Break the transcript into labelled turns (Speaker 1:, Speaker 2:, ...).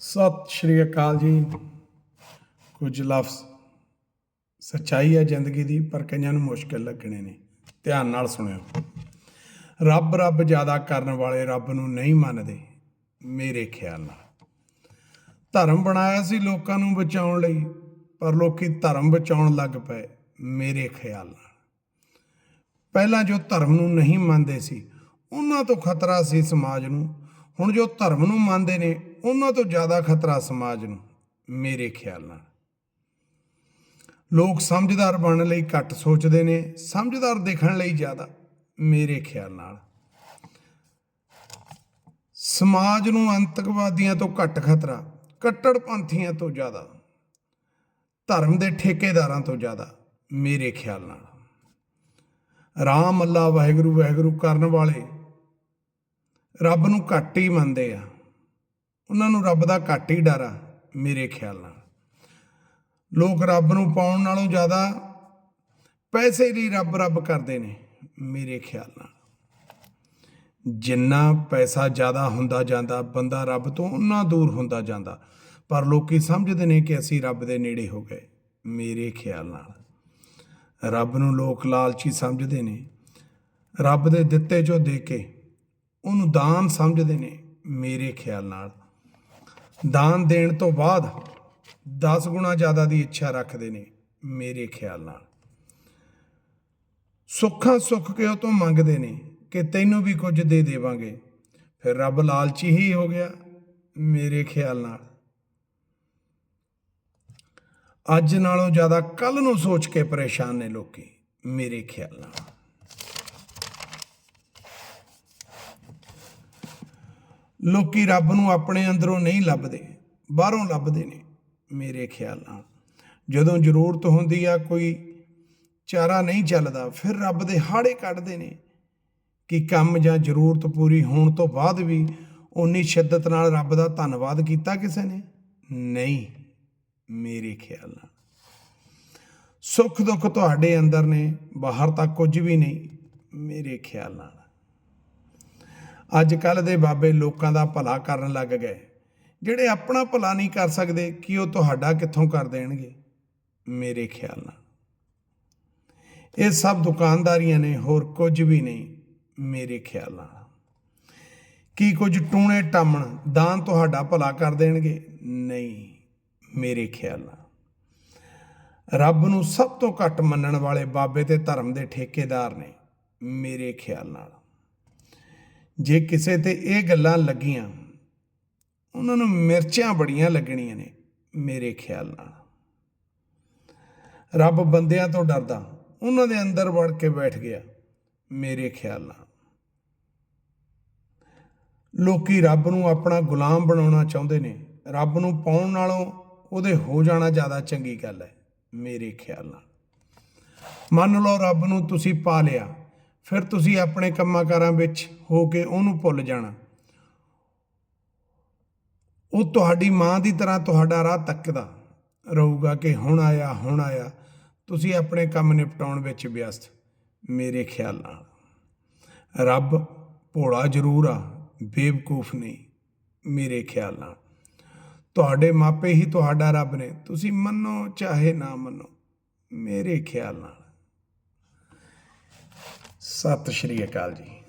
Speaker 1: ਸਤਿ ਸ਼੍ਰੀ ਅਕਾਲ ਜੀ। ਕੁਝ ਲਫ਼ਜ਼ ਸੱਚਾਈ ਹੈ ਜ਼ਿੰਦਗੀ ਦੀ, ਪਰ ਕਈਆਂ ਨੂੰ ਮੁਸ਼ਕਿਲ ਲੱਗਣੇ ਨੇ। ਧਿਆਨ ਨਾਲ ਸੁਣਿਓ। ਰੱਬ ਰੱਬ ਜ਼ਿਆਦਾ ਕਰਨ ਵਾਲੇ ਰੱਬ ਨੂੰ ਨਹੀਂ ਮੰਨਦੇ, ਮੇਰੇ ਖਿਆਲ ਨਾਲ। ਧਰਮ ਬਣਾਇਆ ਸੀ ਲੋਕਾਂ ਨੂੰ ਬਚਾਉਣ ਲਈ, ਪਰ ਲੋਕੀ ਧਰਮ ਬਚਾਉਣ ਲੱਗ ਪਏ, ਮੇਰੇ ਖਿਆਲ ਨਾਲ। ਪਹਿਲਾਂ ਜੋ ਧਰਮ ਨੂੰ ਨਹੀਂ ਮੰਨਦੇ ਸੀ, ਉਹਨਾਂ ਤੋਂ ਖਤਰਾ ਸੀ ਸਮਾਜ ਨੂੰ। ਹੁਣ ਜੋ ਧਰਮ ਨੂੰ ਮੰਨਦੇ ਨੇ ਉਹਨਾਂ ਤੋਂ ਜ਼ਿਆਦਾ ਖਤਰਾ ਸਮਾਜ ਨੂੰ, ਮੇਰੇ ਖਿਆਲ ਨਾਲ। ਲੋਕ ਸਮਝਦਾਰ ਬਣਨ ਲਈ ਘੱਟ ਸੋਚਦੇ ਨੇ, ਸਮਝਦਾਰ ਦੇਖਣ ਲਈ ਜ਼ਿਆਦਾ, ਮੇਰੇ ਖਿਆਲ ਨਾਲ। ਸਮਾਜ ਨੂੰ ਅੰਤਕਵਾਦੀਆਂ ਤੋਂ ਘੱਟ ਖਤਰਾ ਕੱਟੜਪੰਥੀਆਂ ਤੋਂ ਜ਼ਿਆਦਾ, ਧਰਮ ਦੇ ਠੇਕੇਦਾਰਾਂ ਤੋਂ ਜ਼ਿਆਦਾ, ਮੇਰੇ ਖਿਆਲ ਨਾਲ। ਰਾਮ ਅੱਲਾ ਵਾਹਿਗੁਰੂ ਵਾਹਿਗੁਰੂ ਕਰਨ ਵਾਲੇ, ਰੱਬ ਨੂੰ ਘੱਟ ਹੀ ਮੰਨਦੇ ਆ। ਉਹਨਾਂ ਨੂੰ ਰੱਬ ਦਾ ਘੱਟ ਹੀ ਡਰ ਆ ਮੇਰੇ ਖਿਆਲ ਨਾਲ। ਲੋਕ ਰੱਬ ਨੂੰ ਪਾਉਣ ਨਾਲੋਂ ਜ਼ਿਆਦਾ ਪੈਸੇ ਲਈ ਰੱਬ ਰੱਬ ਕਰਦੇ ਨੇ ਮੇਰੇ ਖਿਆਲ ਨਾਲ। ਜਿੰਨਾ ਪੈਸਾ ਜ਼ਿਆਦਾ ਹੁੰਦਾ ਜਾਂਦਾ, ਬੰਦਾ ਰੱਬ ਤੋਂ ਉਨਾ ਦੂਰ ਹੁੰਦਾ ਜਾਂਦਾ, ਪਰ ਲੋਕੀ ਸਮਝਦੇ ਨੇ ਕਿ ਅਸੀਂ ਰੱਬ ਦੇ ਨੇੜੇ ਹੋ ਗਏ, ਮੇਰੇ ਖਿਆਲ ਨਾਲ। ਰੱਬ ਨੂੰ ਲੋਕ ਲਾਲਚੀ ਸਮਝਦੇ ਨੇ। ਰੱਬ ਦੇ ਦਿੱਤੇ ਚੋਂ ਦੇ ਕੇ ਉਹਨੂੰ ਦਾਨ ਸਮਝਦੇ ਨੇ ਮੇਰੇ ਖਿਆਲ ਨਾਲ। ਦਾਨ ਦੇਣ ਤੋਂ ਬਾਅਦ 10 ਗੁਣਾ ਜ਼ਿਆਦਾ ਦੀ ਇੱਛਾ ਰੱਖਦੇ ਨੇ ਮੇਰੇ ਖਿਆਲ ਨਾਲ। ਸੁੱਖਾਂ ਸੁੱਖ ਕੇ ਉਹ ਤੋਂ ਮੰਗਦੇ ਨੇ ਕਿ ਤੈਨੂੰ ਵੀ ਕੁਝ ਦੇ ਦੇਵਾਂਗੇ। ਫਿਰ ਰੱਬ ਲਾਲਚੀ ਹੀ ਹੋ ਗਿਆ ਮੇਰੇ ਖਿਆਲ ਨਾਲ। ਅੱਜ ਨਾਲੋਂ ਜ਼ਿਆਦਾ ਕੱਲ ਨੂੰ ਸੋਚ ਕੇ ਪਰੇਸ਼ਾਨ ਨੇ ਲੋਕੀ ਮੇਰੇ ਖਿਆਲ ਨਾਲ। ਲੋਕੀ ਰੱਬ ਨੂੰ ਆਪਣੇ ਅੰਦਰੋਂ ਨਹੀਂ ਲੱਭਦੇ, ਬਾਹਰੋਂ ਲੱਭਦੇ ਨੇ, ਮੇਰੇ ਖਿਆਲ ਨਾਲ। ਜਦੋਂ ਜ਼ਰੂਰਤ ਹੁੰਦੀ ਆ, ਕੋਈ ਚਾਰਾ ਨਹੀਂ ਚੱਲਦਾ, ਫਿਰ ਰੱਬ ਦੇ ਹਾੜੇ ਕੱਢਦੇ ਨੇ ਕਿ ਕੰਮ ਜਾਂ ਜ਼ਰੂਰਤ ਪੂਰੀ ਹੋਣ ਤੋਂ ਬਾਅਦ ਵੀ ਉਨੀ ਸ਼ਿੱਦਤ ਨਾਲ ਰੱਬ ਦਾ ਧੰਨਵਾਦ ਕੀਤਾ ਕਿਸੇ ਨੇ? ਨਹੀਂ, ਮੇਰੇ ਖਿਆਲ ਨਾਲ। ਸੁੱਖ ਦੁੱਖ ਤੁਹਾਡੇ ਅੰਦਰ ਨੇ, ਬਾਹਰ ਤੱਕ ਕੁਝ ਵੀ ਨਹੀਂ, ਮੇਰੇ ਖਿਆਲ ਨਾਲ। ਅੱਜ ਕੱਲ ਦੇ ਬਾਬੇ ਲੋਕਾਂ ਦਾ ਭਲਾ ਕਰਨ ਲੱਗ ਗਏ। ਜਿਹੜੇ ਆਪਣਾ ਭਲਾ ਨਹੀਂ ਕਰ ਸਕਦੇ, ਕਿ ਉਹ ਤੁਹਾਡਾ ਕਿੱਥੋਂ ਕਰ ਦੇਣਗੇ? ਮੇਰੇ ਖਿਆਲ ਨਾਲ। ਇਹ ਸਭ ਦੁਕਾਨਦਾਰੀਆਂ ਨੇ, ਹੋਰ ਕੁਝ ਵੀ ਨਹੀਂ, ਮੇਰੇ ਖਿਆਲ ਨਾਲ। ਕੀ ਕੁਝ ਟੂਣੇ ਟਾਮਣ ਦਾਨ ਤੁਹਾਡਾ ਭਲਾ ਕਰ ਦੇਣਗੇ? ਨਹੀਂ, ਮੇਰੇ ਖਿਆਲ ਨਾਲ। ਰੱਬ ਨੂੰ ਸਭ ਤੋਂ ਘੱਟ ਮੰਨਣ ਵਾਲੇ ਬਾਬੇ ਤੇ ਧਰਮ ਦੇ ਠੇਕੇਦਾਰ ਨੇ, ਮੇਰੇ ਖਿਆਲ ਨਾਲ। ਜੇ ਕਿਸੇ ਤੇ ਇਹ ਗੱਲਾਂ ਲੱਗੀਆਂ, ਉਹਨਾਂ ਨੂੰ ਮਿਰਚਾਂ ਬੜੀਆਂ ਲੱਗਣੀਆਂ ਨੇ ਮੇਰੇ ਖਿਆਲ ਨਾਲ। ਰੱਬ ਬੰਦਿਆਂ ਤੋਂ ਡਰਦਾ, ਉਹਨਾਂ ਦੇ ਅੰਦਰ ਵੜ ਕੇ ਬੈਠ ਗਿਆ ਮੇਰੇ ਖਿਆਲ ਨਾਲ। ਲੋਕੀ ਰੱਬ ਨੂੰ ਆਪਣਾ ਗੁਲਾਮ ਬਣਾਉਣਾ ਚਾਹੁੰਦੇ ਨੇ, ਰੱਬ ਨੂੰ ਪਾਉਣ ਨਾਲੋਂ ਉਹਦੇ ਹੋ ਜਾਣਾ ਜ਼ਿਆਦਾ ਚੰਗੀ ਗੱਲ ਹੈ ਮੇਰੇ ਖਿਆਲ ਨਾਲ। ਮੰਨ ਲਓ ਰੱਬ ਨੂੰ ਤੁਸੀਂ ਪਾ ਲਿਆ ਫਿਰ ਤੁਸੀਂ ਆਪਣੇ ਕੰਮਾਂ ਕਾਰਾਂ ਵਿੱਚ ਹੋ ਕੇ ਉਹਨੂੰ ਭੁੱਲ ਜਾਣਾ। ਉਹ ਤੁਹਾਡੀ ਮਾਂ ਦੀ ਤਰ੍ਹਾਂ ਤੁਹਾਡਾ ਰਾਹ ਤੱਕਦਾ ਰਹੂਗਾ ਕਿ ਹੁਣ ਆਇਆ ਹੁਣ ਆਇਆ। ਤੁਸੀਂ ਆਪਣੇ ਕੰਮ ਨਿਪਟਾਉਣ ਵਿੱਚ ਵਿਅਸਤ, ਮੇਰੇ ਖਿਆਲ ਨਾਲ। ਰੱਬ ਭੋਲਾ ਜ਼ਰੂਰ ਆ, ਬੇਵਕੂਫ ਨਹੀਂ, ਮੇਰੇ ਖਿਆਲ ਨਾਲ। ਤੁਹਾਡੇ ਮਾਪੇ ਹੀ ਤੁਹਾਡਾ ਰੱਬ ਨੇ, ਤੁਸੀਂ ਮੰਨੋ ਚਾਹੇ ਨਾ ਮੰਨੋ, ਮੇਰੇ ਖਿਆਲ ਨਾਲ। ਸਤਿ ਸ਼੍ਰੀ ਅਕਾਲ ਜੀ।